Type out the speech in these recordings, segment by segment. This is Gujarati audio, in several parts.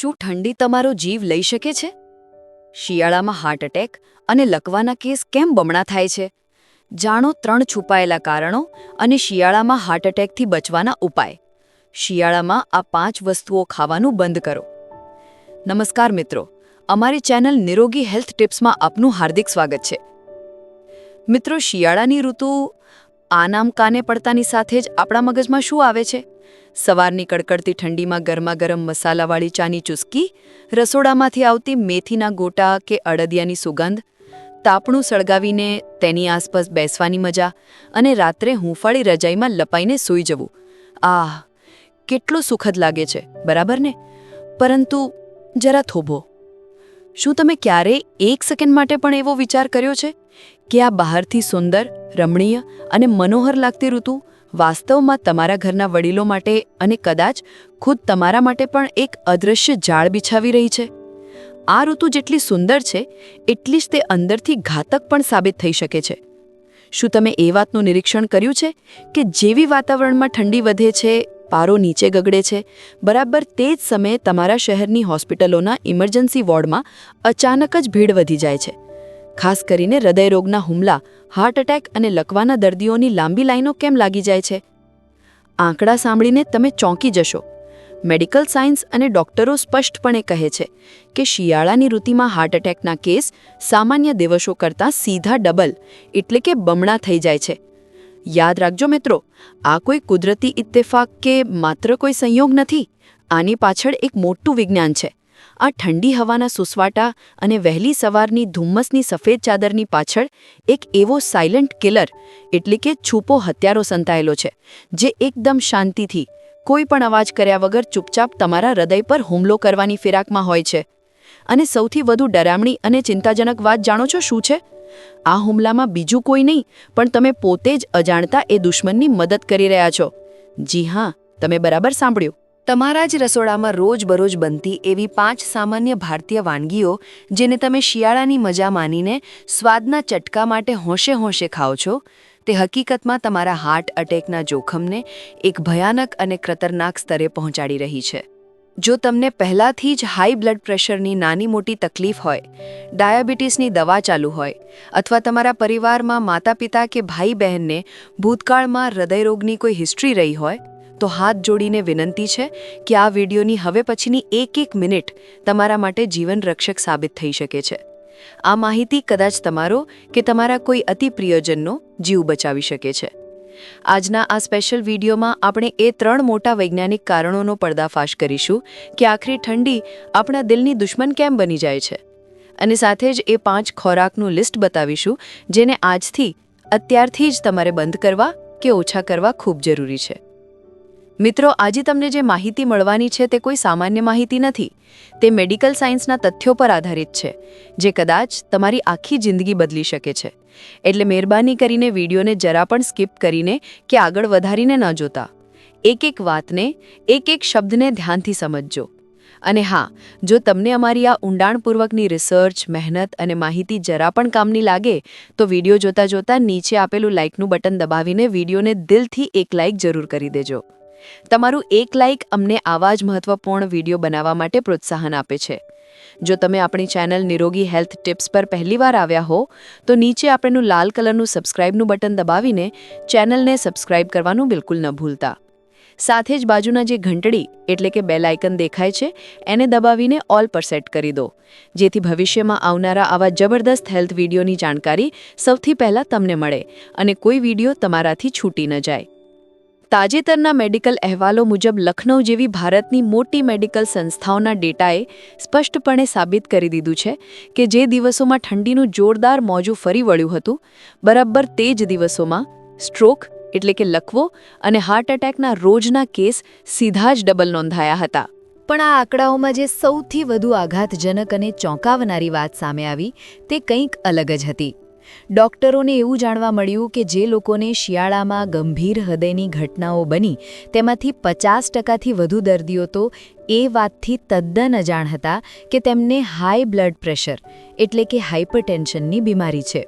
શું ઠંડી તમારો જીવ લઈ શકે છે? શિયાળામાં હાર્ટ એટેક અને લકવાના કેસ કેમ બમણા થાય છે? જાણો ત્રણ છુપાયેલા કારણો અને શિયાળામાં હાર્ટ એટેકથી બચવાના ઉપાય. શિયાળામાં આ પાંચ વસ્તુઓ ખાવાનું બંધ કરો. નમસ્કાર મિત્રો, અમારી ચેનલ નિરોગી હેલ્થ ટિપ્સમાં આપનું હાર્દિક સ્વાગત છે. મિત્રો, શિયાળાની ઋતુ આનામ કાને પડતાની સાથે જ આપણા મગજમાં શું આવે છે? સવારની કડકડતી ઠંડીમાં ગરમા ગરમ મસાલાવાળી ચાની ચુસ્કી, રસોડામાંથી આવતી મેથીના ગોટા કે અડદિયાની સુગંધ, તાપણું સળગાવીને તેની આસપાસ બેસવાની મજા અને રાત્રે હૂંફાળી રજાઈમાં લપાઈને સૂઈ જવું. આહ, કેટલો સુખદ લાગે છે, બરાબર ને? પરંતુ જરા થોભો. શું તમે ક્યારેય એક સેકન્ડ માટે પણ એવો વિચાર કર્યો છે કે આ બહારથી સુંદર, રમણીય અને મનોહર લાગતી ઋતુ વાસ્તવમાં તમારા ઘરના વડીલો માટે અને કદાચ ખુદ તમારા માટે પણ એક અદૃશ્ય જાળ બિછાવી રહી છે? આ ઋતુ જેટલી સુંદર છે, એટલી જ તે અંદરથી ઘાતક પણ સાબિત થઈ શકે છે. શું તમે એ વાતનું નિરીક્ષણ કર્યું છે કે જેવી વાતાવરણમાં ઠંડી વધે છે પારો નીચે ગગડે છે. બરાબર તે જ સમયે તમારા શહેરની હોસ્પિટલોના ઇમરજન્સી વોર્ડમાં અચાનક જ ભીડ વધી જાય છે. ખાસ કરીને હૃદયરોગના હુમલા, હાર્ટ એટેક અને લકવાના દર્દીઓની લાંબી લાઈનો કેમ લાગી જાય છે? આંકડા સાંભળીને તમે ચોંકી જશો. મેડિકલ સાયન્સ અને ડોક્ટરો સ્પષ્ટપણે કહે છે કે શિયાળાની ઋતુમાં હાર્ટ એટેકના કેસ સામાન્ય દિવસો કરતાં સીધા ડબલ, એટલે કે બમણા થઈ જાય છે. યાદ રાખજો મિત્રો, આ કોઈ કુદરતી ઇત્તેફાક કે માત્ર કોઈ સંયોગ નથી. આની પાછળ એક મોટું વિજ્ઞાન છે. આ ઠંડી હવાના સુસવાટા અને વહેલી સવારની ધુમ્મસની સફેદ ચાદરની પાછળ એક એવો સાયલન્ટ કિલર, એટલે કે છૂપો હત્યારો સંતાયેલો છે, જે એકદમ શાંતિથી, કોઈ પણ અવાજ કર્યા વગર ચૂપચાપ તમારા હૃદય પર હુમલો કરવાની ફિરાકમાં હોય છે. અને સૌથી વધુ ડરામણી અને ચિંતાજનક વાત જાણો છો શું છે? આ હુમલામાં બીજું કોઈ નહીં, પણ તમે પોતે જ અજાણતા એ દુશ્મનની મદદ કરી રહ્યા છો. જી હા, તમે બરાબર સાંભળ્યું. તમારા જ રસોડામાં રોજબરોજ બનતી એવી પાંચ સામાન્ય ભારતીય વાનગીઓ, જેને તમે શિયાળાની મજા માનીને સ્વાદના ચટકા માટે હોંશે હોંશે ખાઓ છો, તે હકીકતમાં તમારા હાર્ટ અટેકના જોખમને એક ભયાનક અને ખતરનાક સ્તરે પહોંચાડી રહી છે. જો તમને પહેલાંથી જ હાઈ બ્લડ પ્રેશરની નાની મોટી તકલીફ હોય, ડાયાબિટીસની દવા ચાલુ હોય, અથવા તમારા પરિવારમાં માતા પિતા કે ભાઈ બહેનને ભૂતકાળમાં હૃદયરોગની કોઈ હિસ્ટ્રી રહી હોય, તો હાથ જોડીને વિનંતી છે કે આ વિડીયોની હવે પછીની એક એક મિનિટ તમારા માટે જીવન રક્ષક સાબિત થઈ શકે છે. આ માહિતી કદાચ તમારો કે તમારા કોઈ અતિ પ્રિયજનનો જીવ બચાવી શકે છે. આજના આ સ્પેશિયલ વિડીયોમાં આપણે એ ત્રણ મોટા વૈજ્ઞાનિક કારણોનો પર્દાફાશ કરીશું કે આખરી ઠંડી આપણા દિલની દુશ્મન કેમ બની જાય છે. અને સાથે જ એ પાંચ ખોરાકનું લિસ્ટ બતાવીશું જેને આજથી, અત્યારથી જ તમારે બંધ કરવા કે ઓછા કરવા ખૂબ જરૂરી છે. મિત્રો, આજે તમને જે માહિતી મળવાની છે તે કોઈ સામાન્ય માહિતી નથી. તે મેડિકલ સાયન્સના તથ્યો પર આધારિત છે, જે કદાચ તમારી આખી જિંદગી બદલી શકે છે. એટલે મહેરબાની કરીને વિડીયોને જરા પણ સ્કીપ કરીને કે આગળ વધારીને ન જોતા. એક એક વાતને, એક એક શબ્દને ધ્યાનથી સમજજો. અને હા, જો તમને અમારી આ ઊંડાણપૂર્વકની રિસર્ચ, મહેનત અને માહિતી જરા પણ કામની લાગે, તો વીડિયો જોતા જોતા નીચે આપેલું લાઇકનું બટન દબાવીને વિડીયોને દિલથી એક લાઇક જરૂર કરી દેજો. તમારું એક લાઇક અમને આવા જ મહત્વપૂર્ણ વીડિયો બનાવવા માટે પ્રોત્સાહન આપે છે. જો તમે આપણી ચેનલ નિરોગી હેલ્થ ટિપ્સ પર પહેલીવાર આવ્યા હો, તો નીચે આપણેનું લાલ કલરનું સબસ્ક્રાઇબનું બટન દબાવીને ચેનલને સબસ્ક્રાઇબ કરવાનું બિલકુલ ન ભૂલતા. સાથે જ બાજુના જે ઘંટડી, એટલે કે બેલ આઇકન દેખાય છે, એને દબાવીને ઓલ પર સેટ કરી દો. જેથી ભવિષ્યમાં આવનારા આવા જબરદસ્ત હેલ્થ વિડીયોની જાણકારી સૌથી પહેલાં તમને મળે અને કોઈ વીડિયો તમારાથી છૂટી ન જાય. તાજેતરના મેડિકલ અહેવાલો મુજબ લખનૌ જેવી ભારતની મોટી મેડિકલ સંસ્થાઓના ડેટાએ સ્પષ્ટપણે સાબિત કરી દીધું છે કે જે દિવસોમાં ઠંડીનું જોરદાર મોજું ફરી વળ્યું હતું, બરાબર તે જ દિવસોમાં સ્ટ્રોક એટલે કે લખવો અને હાર્ટ એટેકના રોજના કેસ સીધા જ ડબલ નોંધાયા હતા. પણ આ આંકડાઓમાં જે સૌથી વધુ આઘાતજનક અને ચોંકાવનારી વાત સામે આવી તે કંઈક અલગ જ હતી. ડોક્ટરોને એવું જાણવા મળ્યું કે જે લોકોને શિયાળામાં ગંભીર હૃદયની ઘટનાઓ બની, તેમાંથી પચાસ ટકાથી વધુ દર્દીઓ તો એ વાતથી તદ્દન અજાણ હતા કે તેમને હાઈ બ્લડ પ્રેશર, એટલે કે હાઇપરટેન્શનની બીમારી છે.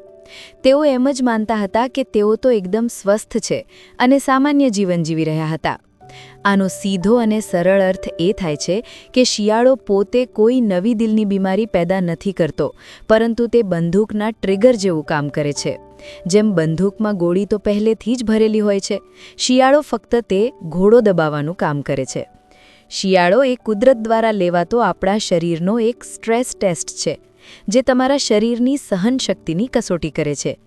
તેઓ એમ જ માનતા હતા કે તેઓ તો એકદમ સ્વસ્થ છે અને સામાન્ય જીવન જીવી રહ્યા હતા. આનો સીધો અને સરળ અર્થ એ થાય છે કે શિયાળો પોતે કોઈ નવી દિલની બીમારી પેદા નથી કરતો, પરંતુ તે બંદૂકના ટ્રિગર જેવું કામ કરે છે. જેમ બંદૂકમાં ગોળી તો પહેલેથી જ ભરેલી હોય છે, શિયાળો ફક્ત તે ઘોડો દબાવવાનું કામ કરે છે. શિયાળો એ કુદરત દ્વારા લેવાતો આપણા શરીરનો એક સ્ટ્રેસ ટેસ્ટ છે, જે તમારા શરીરની સહનશક્તિની કસોટી કરે છે.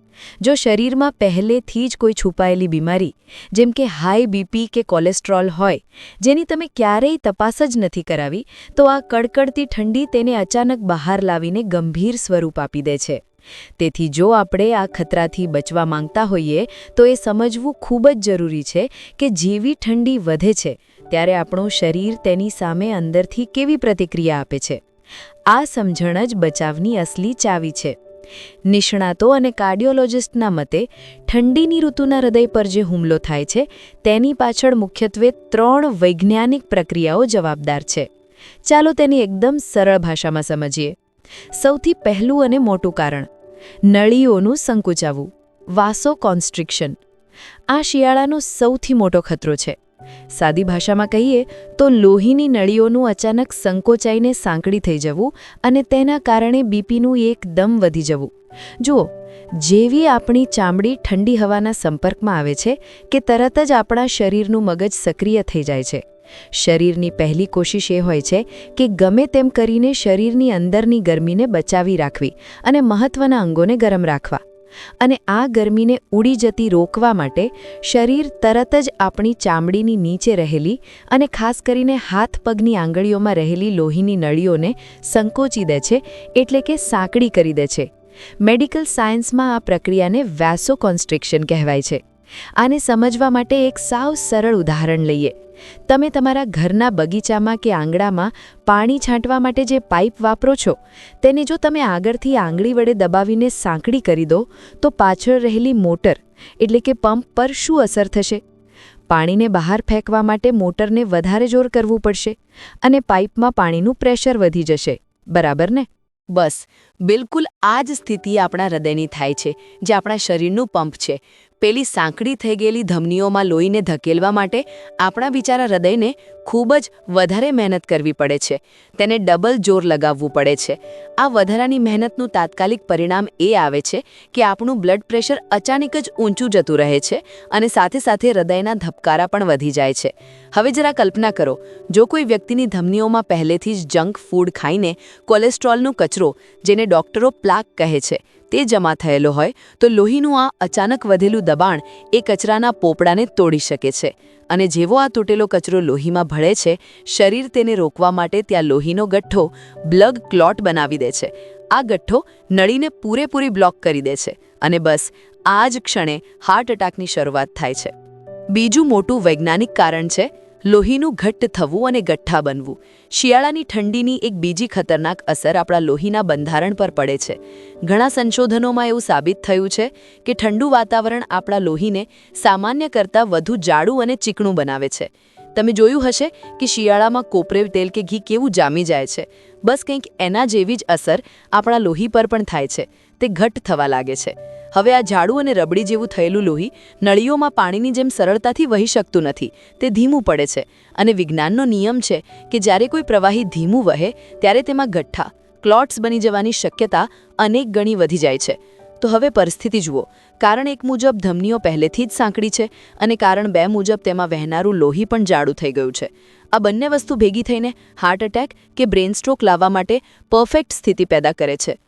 જો શરીરમાં પહેલેથી જ કોઈ છુપાયેલી બીમારી, જેમ કે હાઈ બીપી કે કોલેસ્ટ્રોલ હોય, જેની તમે ક્યારેય તપાસ જ નથી કરાવી, તો આ કડકડતી ઠંડી તેને અચાનક બહાર લાવીને ગંભીર સ્વરૂપ આપી દે છે. તેથી જો આપણે આ ખતરાથી બચવા માંગતા હોઈએ, તો એ સમજવું ખૂબ જ જરૂરી છે કે જેવી ઠંડી વધે છે, ત્યારે આપણું શરીર તેની સામે અંદરથી કેવી પ્રતિક્રિયા આપે છે. આ સમજણ જ બચાવની અસલી ચાવી છે. નિષ્ણાતો અને કાર્ડિયોલોજિસ્ટના મતે, ઠંડીની ઋતુના હૃદય પર જે હુમલો થાય છે, તેની પાછળ મુખ્યત્વે ત્રણ વૈજ્ઞાનિક પ્રક્રિયાઓ જવાબદાર છે. ચાલો તેની એકદમ સરળ ભાષામાં સમજીએ. સૌથી પહેલું અને મોટું કારણ, નળીઓનું સંકુચાવવું. વાસો કોન્સ્ટ્રિક્શન. આ શિયાળાનો સૌથી મોટો ખતરો છે. સાદી ભાષામાં કહીએ તો લોહીની નળીઓનું અચાનક સંકોચાઈને સાંકડી થઈ જવું અને તેના કારણે બીપીનું એકદમ વધી જવું. જુઓ, જેવી આપણી ચામડી ઠંડી હવાના સંપર્કમાં આવે છે કે તરત જ આપણા શરીરનું મગજ સક્રિય થઈ જાય છે. શરીરની પહેલી કોશિશ એ હોય છે કે ગમે તેમ કરીને શરીરની અંદરની ગરમીને બચાવી રાખવી અને મહત્વના અંગોને ગરમ રાખવા. અને આ ગરમીને ઉડી જતી રોકવા માટે શરીર તરત જ આપણી ચામડીની નીચે રહેલી અને ખાસ કરીને હાથ પગની આંગળીઓમાં રહેલી લોહીની નળીઓને સંકોચી દે છે, એટલે કે સાંકડી કરી દે છે. મેડિકલ સાયન્સમાં આ પ્રક્રિયાને વેસોકોન્સ્ટ્રિક્શન કહેવાય છે. આને સમજવા માટે એક સાવ સરળ ઉદાહરણ લઈએ. તમે તમારા ઘરના બગીચામાં કે આંગણામાં પાણી છાંટવા માટે જે પાઇપ વાપરો છો, તેને જો તમે આગળથી આંગળી વડે દબાવીને સાંકડી કરી દો, તો પાછળ રહેલી મોટર, એટલે કે પંપ પર શું અસર થશે? પાણીને બહાર ફેંકવા માટે મોટરને વધારે જોર કરવું પડશે અને પાઇપમાં પાણીનું પ્રેશર વધી જશે. બરાબર ને? બસ. બિલકુલ આ જ સ્થિતિ આપણા હૃદયની થાય છે, જે આપણા શરીરનું પંપ છે. પેલી સાંકડી થઈ ગયેલી ધમનીઓમાં લોહીને ધકેલવા માટે આપણા બિચારા હૃદયને ખૂબ જ વધારે મહેનત કરવી પડે છે. તેને ડબલ જોર લગાવવું પડે છે. આ વધારાની મહેનતનું તાત્કાલિક પરિણામ એ આવે છે કે આપણું બ્લડ પ્રેશર અચાનક જ ઊંચું જતું રહે છે અને સાથે સાથે હૃદયના ધબકારા પણ વધી જાય છે. હવે જરા કલ્પના કરો, જો કોઈ વ્યક્તિની ધમનીઓમાં પહેલેથી જ જંક ફૂડ ખાઈને કોલેસ્ટ્રોલનો કચરો જેને ડોક્ટરો પ્લાક કહે છે તે જમા થયેલો હોય તો લોહીનું આ અચાનક વધેલું દબાણ એ કચરાના પોપડાને તોડી શકે છે. અને જેવો આ તૂટેલો કચરો લોહીમાં ભળે છે, શરીર તેને રોકવા માટે ત્યાં લોહીનો ગઠ્ઠો બ્લગ ક્લોટ બનાવી દે છે. આ ગઠ્ઠો નળીને પૂરેપૂરી બ્લોક કરી દે છે અને બસ, આ જ ક્ષણે હાર્ટ એટેકની શરૂઆત થાય છે. બીજું મોટું વૈજ્ઞાનિક કારણ છે લોહીનું ઘટ્ટ થવું અને ગઠ્ઠા બનવું. શિયાળાની ઠંડીની એક બીજી ખતરનાક અસર આપણા લોહીના બંધારણ પર પડે છે. ઘણા સંશોધનોમાં એવું સાબિત થયું છે કે ઠંડુ વાતાવરણ આપણા લોહીને સામાન્ય કરતાં વધુ જાડું અને ચીકણું બનાવે છે. તમે જોયું હશે કે શિયાળામાં કોપરેવ તેલ કે ઘી કેવું જામી જાય છે. બસ કંઈક એના જેવી જ અસર આપણા લોહી પર પણ થાય છે. તે ઘટ્ટ થવા લાગે છે. હવે આ જાડું અને રબડી જેવું થયેલું લોહી નળીઓમાં પાણીની જેમ સરળતાથી વહી શકતું નથી. તે ધીમું પડે છે અને વિજ્ઞાનનો નિયમ છે કે જ્યારે કોઈ પ્રવાહી ધીમું વહે, ત્યારે તેમાં ગઠ્ઠા, ક્લોટ્સ બની જવાની શક્યતા અનેક ગણી વધી જાય છે. તો હવે પરિસ્થિતિ જુઓ. કારણ એક મુજબ ધમનીઓ પહેલેથી જ સાંકડી છે અને કારણ બે મુજબ તેમાં વહેનારું લોહી પણ જાડું થઈ ગયું છે. આ બંને વસ્તુ ભેગી થઈને હાર્ટ એટેક કે બ્રેન સ્ટ્રોક લાવવા માટે પરફેક્ટ સ્થિતિ પેદા કરે છે.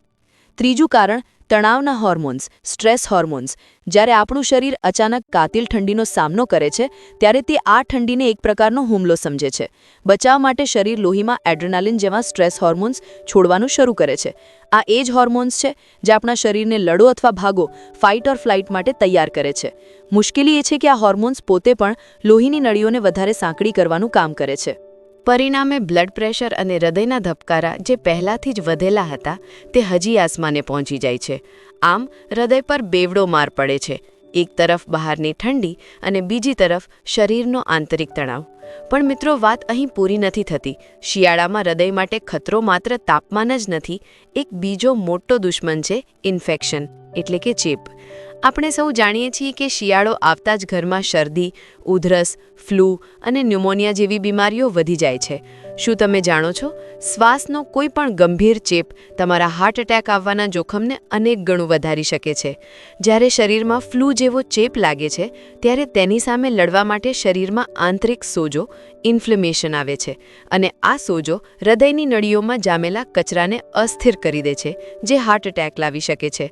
ત્રીજું કારણ, તણાવના હોર્મોન્સ, સ્ટ્રેસ હોર્મોન્સ. જ્યારે આપણું શરીર અચાનક કાતિલ ઠંડીનો સામનો કરે છે, ત્યારે તે આ ઠંડીને એક પ્રકારનો હુમલો સમજે છે. બચાવ માટે શરીર લોહીમાં એડ્રેનાલિન જેવા સ્ટ્રેસ હોર્મોન્સ છોડવાનું શરૂ કરે છે. આ એ જ હોર્મોન્સ છે, જે આપણા શરીરને લડો અથવા ભાગો, ફાઇટ ઓર ફ્લાઇટ માટે તૈયાર કરે છે. મુશ્કેલી એ છે કે આ હોર્મોન્સ પોતે પણ લોહીની નળીઓને વધારે સાંકડી કરવાનું કામ કરે છે. પરિણામે બ્લડ પ્રેશર અને હૃદયના ધબકારા જે પહેલાંથી જ વધેલા હતા, તે હજી આસમાને પહોંચી જાય છે. આમ, હૃદય પર બેવડો માર પડે છે. એક તરફ બહારની ઠંડી અને બીજી તરફ શરીરનો આંતરિક તણાવ. પણ મિત્રો, વાત અહીં પૂરી નથી થતી. શિયાળામાં હૃદય માટે ખતરો માત્ર તાપમાન જ નથી, એક બીજો મોટો દુશ્મન છે ઇન્ફેક્શન, એટલે કે ચેપ. આપણે સૌ જાણીએ છીએ કે શિયાળો આવતા જ ઘરમાં શરદી, ઉધરસ, ફ્લૂ અને ન્યુમોનિયા જેવી બીમારીઓ વધી જાય છે. શું તમે જાણો છો? શ્વાસનો કોઈ પણ ગંભીર ચેપ તમારા હાર્ટ એટેક આવવાના જોખમને અનેક ગણું વધારી શકે છે. જ્યારે શરીરમાં ફ્લૂ જેવો ચેપ લાગે છે, ત્યારે તેની સામે લડવા માટે શરીરમાં આંતરિક સોજો ઇન્ફ્લેમેશન આવે છે અને આ સોજો હૃદયની નળીઓમાં જામેલા કચરાને અસ્થિર કરી દે છે, જે હાર્ટ એટેક લાવી શકે છે.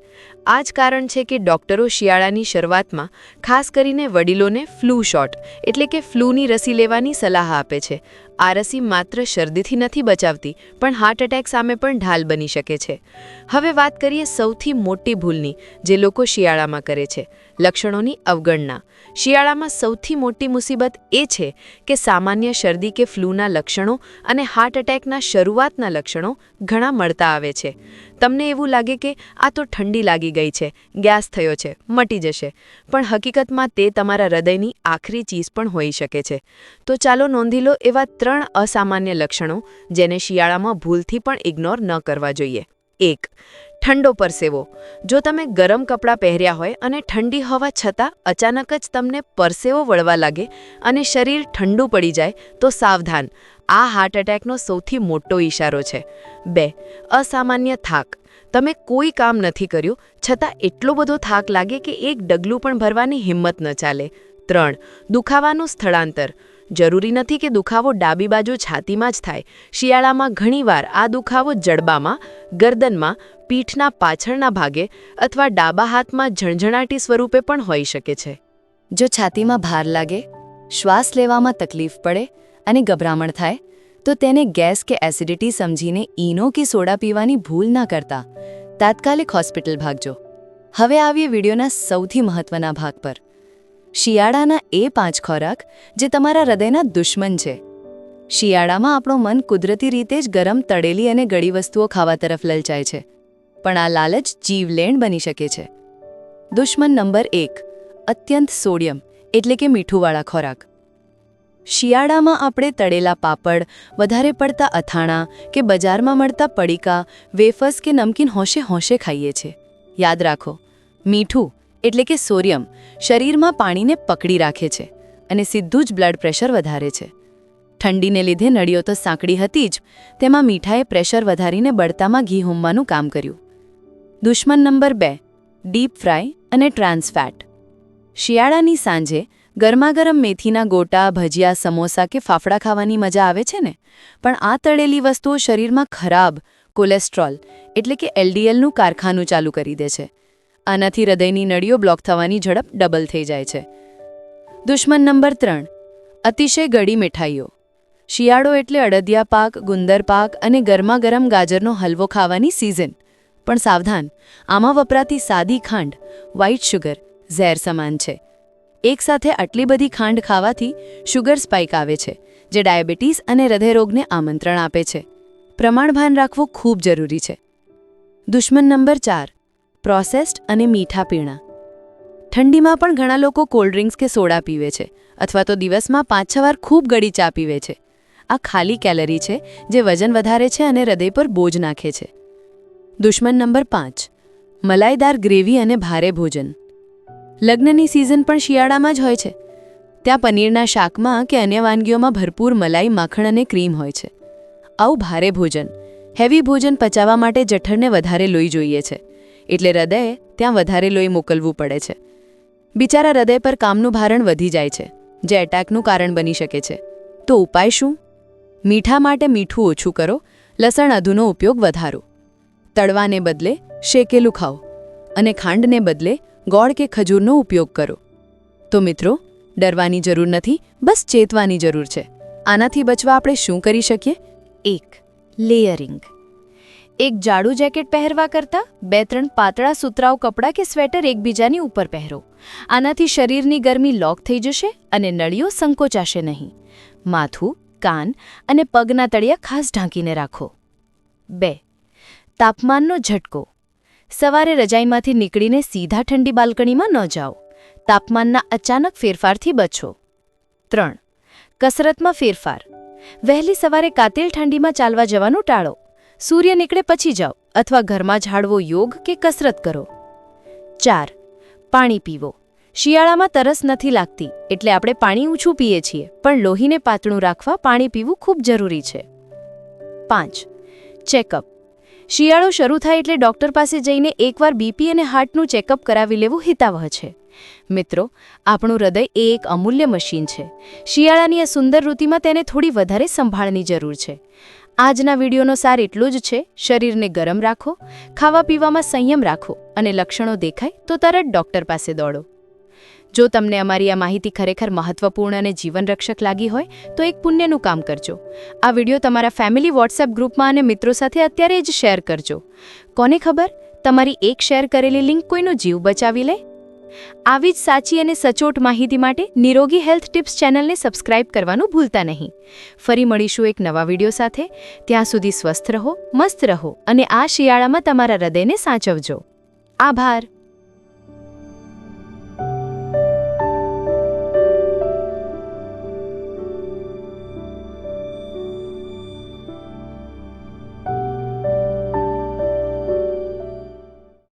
આ જ કારણ છે કે ડોક્ટરો શિયાળાની શરૂઆતમાં ખાસ કરીને વડીલોને ફ્લૂ શોટ એટલે કે ફ્લૂની રસી લેવાની સલાહ આપે છે. આ રસી માત્ર શરદીથી નથી બચાવતી, પણ હાર્ટ એટેક સામે પણ ઢાલ બની શકે છે. હવે વાત કરીએ સૌથી મોટી ભૂલની, જે લોકો શિયાળામાં કરે છે, લક્ષણોની અવગણના. શિયાળામાં સૌથી મોટી મુસીબત એ છે કે સામાન્ય શરદી કે ફ્લૂના લક્ષણો અને હાર્ટ એટેકના શરૂઆતના લક્ષણો ઘણા મળતા આવે છે. તમને એવું લાગે કે આ તો ઠંડી લાગી ગઈ છે, ગેસ થયો છે, મટી જશે. પણ હકીકતમાં તે તમારા હૃદયની આખરી ચીજ પણ હોઈ શકે છે. તો ચાલો નોંધી લો એવા ત્રણ અસામાન્ય લક્ષણો જેને શિયાળામાં ભૂલથી પણ ઇગ્નોર ન કરવા જોઈએ. એક. ઠંડો પરસેવો. જો તમે ગરમ કપડાં પહેર્યા હોય અને ઠંડી હવા છતાં અચાનક જ તમને પરસેવો વળવા લાગે અને શરીર ઠંડુ પડી જાય, તો સાવધાન. આ હાર્ટ એટેકનો સૌથી મોટો ઇશારો છે. બે. અસામાન્ય થાક. તમે કોઈ કામ નથી કર્યું, છતાં એટલો બધો થાક લાગે કે એક ડગલું પણ ભરવાની હિંમત ન ચાલે. ત્રણ. દુખાવાનું સ્થળાંતર. જરૂરી નથી કે દુખાવો ડાબી બાજુ છાતીમાં જ થાય. શિયાળામાં ઘણીવાર આ દુખાવો જડબામાં, ગરદનમાં, પીઠના પાછળના ભાગે અથવા ડાબા હાથમાં ઝણઝણાટી સ્વરૂપે પણ હોઈ શકે છે. જો છાતીમાં ભાર લાગે, શ્વાસ લેવામાં તકલીફ પડે અને ગભરામણ થાય, તો તેને ગેસ કે એસિડિટી સમજીને ઈનો કે સોડા પીવાની ભૂલ ના કરતા તાત્કાલિક હોસ્પિટલ ભાગજો. હવે આવીએ વિડીયોના સૌથી મહત્વના ભાગ પર. શિયાળાના એ પાંચ ખોરાક જે તમારા હૃદયના દુશ્મન છે. શિયાળામાં આપણું મન કુદરતી રીતે જ ગરમ, તળેલી અને ગળી વસ્તુઓ ખાવા તરફ લલચાય છે. પણ આ લાલચ જીવલેણ બની શકે છે. દુશ્મન નંબર એક, અત્યંત સોડિયમ, એટલે કે મીઠુંવાળા ખોરાક. શિયાળામાં આપણે તળેલા પાપડ, વધારે પડતા અથાણા કે બજારમાં મળતા પડીકા, વેફર્સ કે નમકીન હોંશે હોંશે ખાઈએ છીએ. યાદ રાખો, મીઠું એટલે કે સોરિયમ શરીરમાં પાણીને પકડી રાખે છે અને સીધું જ બ્લડ પ્રેશર વધારે છે. ઠંડીને લીધે નળીઓ તો સાંકડી હતી જ, તેમાં મીઠાએ પ્રેશર વધારીને બળતામાં ઘી હોમવાનું કામ કર્યું. દુશ્મન નંબર બે ડીપ ફ્રાય અને ટ્રાન્સફેટ શિયાળાની સાંજે ગરમાગરમ મેથીના ગોટા, ભજીયા, સમોસા કે ફાફડા ખાવાની મજા આવે છે ને? પણ આ તળેલી વસ્તુઓ શરીરમાં ખરાબ કોલેસ્ટ્રોલ એટલે કે એલડીએલનું કારખાનું ચાલુ કરી દે છે. આનાથી હૃદયની નળીઓ બ્લોક થવાની ઝડપ ડબલ થઈ જાય છે. દુશ્મન નંબર ત્રણ. અતિશય ગળી મીઠાઈઓ. શિયાળો એટલે અડદિયા પાક, ગુંદર પાક અને ગરમા ગરમ ગાજરનો હલવો ખાવાની સિઝન પણ સાવધાન, આમાં વપરાતી સાદી ખાંડ વ્હાઇટ શુગર ઝેર સમાન છે. એકસાથે આટલી બધી ખાંડ ખાવાથી શુગર સ્પાઇક આવે છે, જે ડાયાબિટીસ અને હૃદયરોગને આમંત્રણ આપે છે. પ્રમાણભાન રાખવું ખૂબ જરૂરી છે. દુશ્મન નંબર ચાર. પ્રોસેસ્ડ અને મીઠા પીણા ઠંડીમાં પણ ઘણા લોકો કોલ્ડ ડ્રિંક્સ કે સોડા પીવે છે, અથવા તો દિવસમાં પાંચ છ વાર ખૂબ ગળી ચા પીવે છે. આ ખાલી કેલરી છે, જે વજન વધારે છે અને હૃદય પર બોજ નાખે છે. દુશ્મન નંબર પાંચ. મલાઈદાર ગ્રેવી અને ભારે ભોજન. લગ્નની સિઝન પણ શિયાળામાં જ હોય છે. ત્યાં પનીરના શાકમાં કે અન્ય વાનગીઓમાં ભરપૂર મલાઈ, માખણ અને ક્રીમ હોય છે. આવું ભારે ભોજન. હેવી ભોજન પચાવવા માટે જઠરને વધારે લોહી જોઈએ છે. એટલે હૃદયે ત્યાં વધારે લોહી મોકલવું પડે છે. બિચારા હૃદય પર કામનું ભારણ વધી જાય છે, જે એટેકનું કારણ બની શકે છે. તો ઉપાય શું? મીઠા માટે મીઠું ઓછું કરો, લસણ અધુનો ઉપયોગ વધારો. તળવાને બદલે શેકેલું ખાઓ અને ખાંડને બદલે ગોળ કે ખજૂરનો ઉપયોગ કરો. તો મિત્રો, ડરવાની જરૂર નથી, બસ ચેતવાની જરૂર છે. આનાથી બચવા આપણે શું કરી શકીએ? એક, લેયરિંગ. એક જાડું જેકેટ પહેરવા કરતાં બે ત્રણ પાતળા સુતરાઉ કપડાં કે સ્વેટર એકબીજાની ઉપર પહેરો. આનાથી શરીરની ગરમી લોક થઈ જશે અને નળીઓ સંકોચાશે નહીં. માથું, કાન અને પગના તળિયા ખાસ ઢાંકીને રાખો. બે. તાપમાનનો ઝટકો. સવારે રજાઈમાંથી નીકળીને સીધા ઠંડી બાલ્કનીમાં ન જાઓ. તાપમાનના અચાનક ફેરફારથી બચો. ત્રણ. કસરતમાં ફેરફાર. વહેલી સવારે કાતિલ ઠંડીમાં ચાલવા જવાનું ટાળો. સૂર્ય નીકળે પછી જાઓ અથવા ઘરમાં ઝાડવો યોગ કે કસરત કરો. ચાર, પાણી પીવો. શિયાળામાં તરસ નથી લાગતી, એટલે આપણે પાણી ઊંચું પીએ છીએ, પણ લોહીને પાતળું રાખવા પાણી પીવું ખૂબ જરૂરી છે. પાંચ, ચેકઅપ. શિયાળો શરૂ થાય એટલે ડૉક્ટર પાસે જઈને એકવાર બીપી અને હાર્ટનું ચેકઅપ કરાવી લેવું હિતાવહ છે. મિત્રો, આપણું હૃદય એ એક અમૂલ્ય મશીન છે. શિયાળાની આ સુંદર ઋતુમાં તેને થોડી વધારે સંભાળની જરૂર છે. આજના વિડીયોનો સાર એટલું જ છે, શરીરને ગરમ રાખો, ખાવા પીવામાં સંયમ રાખો અને લક્ષણો દેખાય તો તરત ડૉક્ટર પાસે દોડો. જો તમને અમારી આ માહિતી ખરેખર મહત્વપૂર્ણ અને જીવનરક્ષક લાગી હોય, તો એક પુણ્યનું કામ કરજો. આ વીડિયો તમારા ફેમિલી વોટ્સએપ ગ્રુપમાં અને મિત્રો સાથે અત્યારે જ શેર કરજો. કોને ખબર? તમારી એક શેર કરેલી લિંક કોઈનો જીવ બચાવી લે? આવી જ સાચી અને સચોટ માહિતી માટે નિરોગી હેલ્થ ટિપ્સ ચેનલને સબસ્ક્રાઇબ કરવાનું ભૂલતા નહીં. ફરી મળીશું એક નવા વીડિયો સાથે. ત્યાં સુધી સ્વસ્થ રહો, મસ્ત રહો અને આ શિયાળામાં તમારા હૃદયને સાચવજો. આભાર.